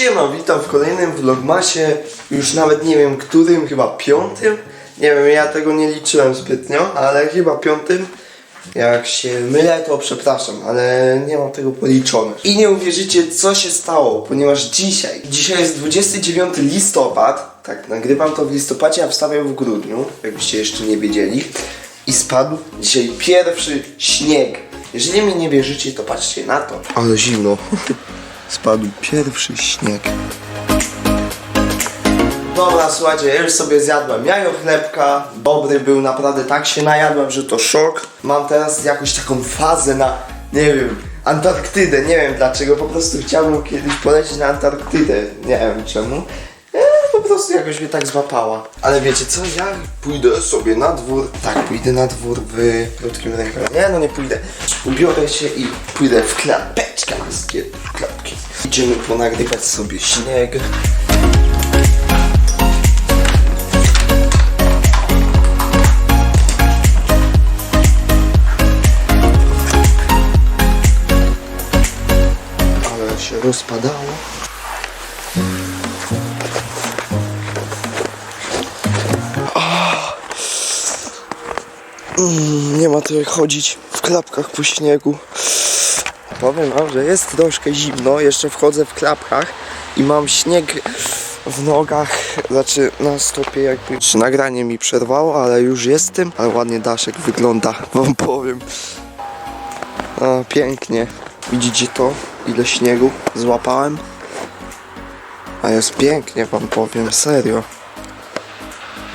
Siema, witam w kolejnym vlogmasie, już nawet nie wiem którym, chyba piątym. Nie wiem, ja tego nie liczyłem zbytnio, ale chyba piątym. Jak się mylę, to przepraszam, ale nie mam tego policzone. I nie uwierzycie, co się stało, ponieważ dzisiaj, dzisiaj jest 29 listopad, tak, nagrywam to w listopadzie, a wstawiam w grudniu, jakbyście jeszcze nie wiedzieli. I spadł dzisiaj pierwszy śnieg. Jeżeli mi nie wierzycie, to patrzcie na to. Ale zimno. Spadł pierwszy śnieg. Dobra, słuchajcie, ja już sobie zjadłem jajo chlebka. Dobry był, naprawdę tak się najadłem, że to szok. Mam teraz jakąś taką fazę na, nie wiem, Antarktydę. Nie wiem dlaczego, po prostu chciałbym kiedyś polecieć na Antarktydę. Nie wiem czemu. Prostu jakoś mnie tak złapała. Ale wiecie co, ja pójdę sobie na dwór. Tak, pójdę na dwór w krótkim rękawem. Nie, no nie pójdę. Ubiorę się i pójdę w klapeczkę. W klapki. Idziemy ponagrywać sobie śnieg. Ale się rozpadało. Nie ma to chodzić w klapkach po śniegu. Powiem wam, że jest troszkę zimno, jeszcze wchodzę w klapkach i mam śnieg w nogach, znaczy na stopie jakby czy nagranie mi przerwało, ale już jestem, ale ładnie daszek wygląda, wam powiem. A, pięknie. Widzicie to? Ile śniegu złapałem? A jest pięknie, wam powiem, serio.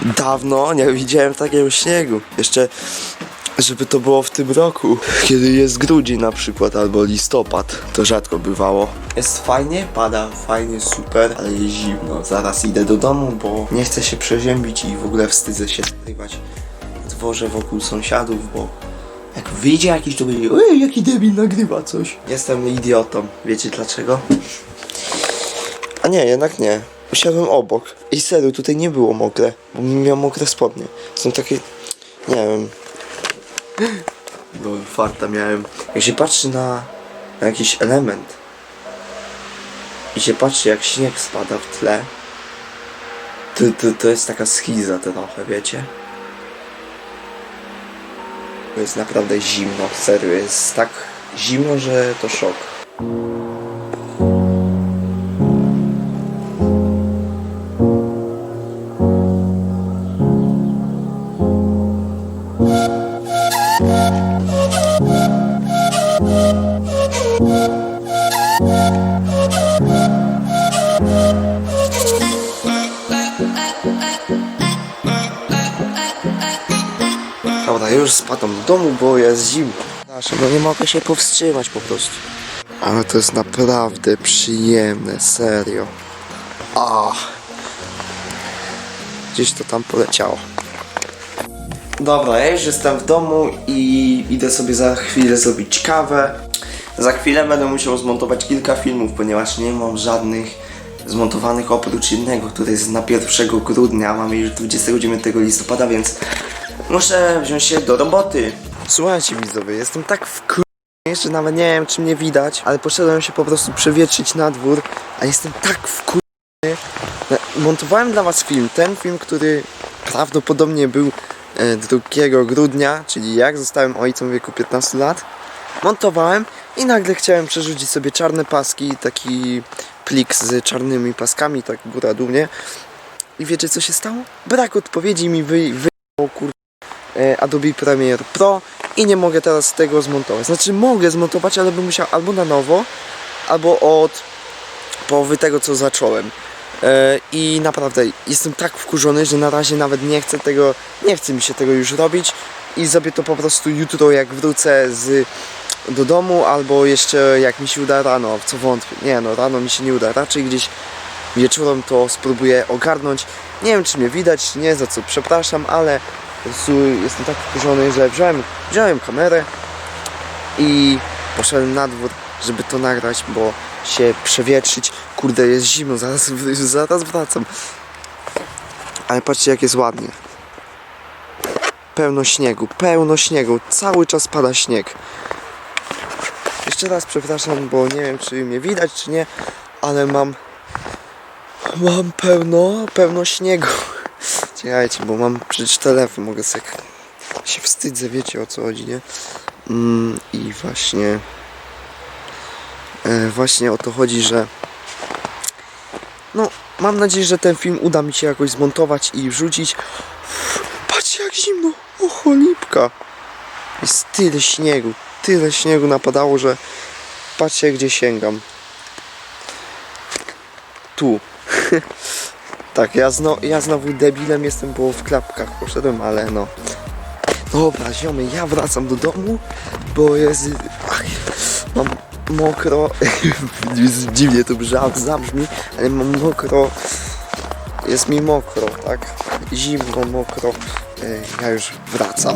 Dawno nie widziałem takiego śniegu. Jeszcze, żeby to było w tym roku, kiedy jest grudzień na przykład, albo listopad. To rzadko bywało. Jest fajnie, pada fajnie, super, ale jest zimno. Zaraz idę do domu, bo nie chcę się przeziębić i w ogóle wstydzę się nagrywać w dworze wokół sąsiadów, bo jak wyjdzie jakiś, to będzie Ej, jaki debil nagrywa coś. Jestem idiotą. Wiecie dlaczego? A nie, jednak nie. Usiadłem obok. I serio, tutaj nie było mokre, bo miał mokre spodnie. Są takie, nie wiem. No, farta miałem. Jak się patrzy na, na jakiś element i się patrzy jak śnieg spada w tle, to, to, to jest taka schiza trochę, wiecie? To jest naprawdę zimno, serio, jest tak zimno, że to szok. Już spadam do domu, bo jest zimno. No nie mogę się powstrzymać po prostu. Ale to jest naprawdę przyjemne, serio. Ach. Gdzieś to tam poleciało. Dobra, ja już jestem w domu i idę sobie za chwilę zrobić kawę. Za chwilę będę musiał zmontować kilka filmów, ponieważ nie mam żadnych zmontowanych oprócz jednego, który jest na 1 grudnia, mamy już 29 listopada, więc muszę wziąć się do roboty. Słuchajcie widzowie, jestem tak wkur... Jeszcze nawet nie wiem czy mnie widać, ale poszedłem się po prostu przewietrzyć na dwór, a jestem tak wkur... Montowałem dla was film, ten film, który prawdopodobnie był e, 2 grudnia, czyli jak zostałem ojcem w wieku 15 lat. Montowałem i nagle chciałem przerzucić sobie czarne paski, taki plik z czarnymi paskami, tak góra dół, nie? I wiecie co się stało? Brak odpowiedzi mi wy, wy kur... e, Adobe Premiere Pro i nie mogę teraz tego zmontować. Znaczy mogę zmontować, ale bym musiał albo na nowo, albo od połowy tego co zacząłem. E, I naprawdę jestem tak wkurzony, że na razie nawet nie chcę tego, nie chce mi się tego już robić i zrobię to po prostu jutro jak wrócę z do domu albo jeszcze jak mi się uda rano, co wątpię. Nie no, rano mi się nie uda, raczej gdzieś wieczorem to spróbuję ogarnąć. Nie wiem czy mnie widać, nie, za co przepraszam, ale prostu jestem tak wkurzony, że wziąłem, wziąłem kamerę i poszedłem na dwór, żeby to nagrać, bo się przewietrzyć. Kurde, jest zimno, zaraz, zaraz wracam. Ale patrzcie jak jest ładnie. Pełno śniegu, pełno śniegu, cały czas pada śnieg. Jeszcze raz przepraszam, bo nie wiem czy mnie widać czy nie, ale mam Mam pełno, pełno śniegu. Czekajcie, bo mam przecież telefon, mogę sobie... się wstydzę, wiecie o co chodzi, nie? Mm, I właśnie... E, właśnie o to chodzi, że... No, mam nadzieję, że ten film uda mi się jakoś zmontować i wrzucić. Patrzcie jak zimno, o cholipka. Jest tyle śniegu, tyle śniegu napadało, że patrzcie gdzie sięgam. Tu. tak, ja, zno, ja znowu debilem jestem, bo w klapkach poszedłem, ale no. Dobra, ziomy, ja wracam do domu, bo jest... Ach, mam mokro, dziwnie to brzmi, zabrzmi, ale mam mokro, jest mi mokro, tak? Zimno, mokro. E, Ja już wracam.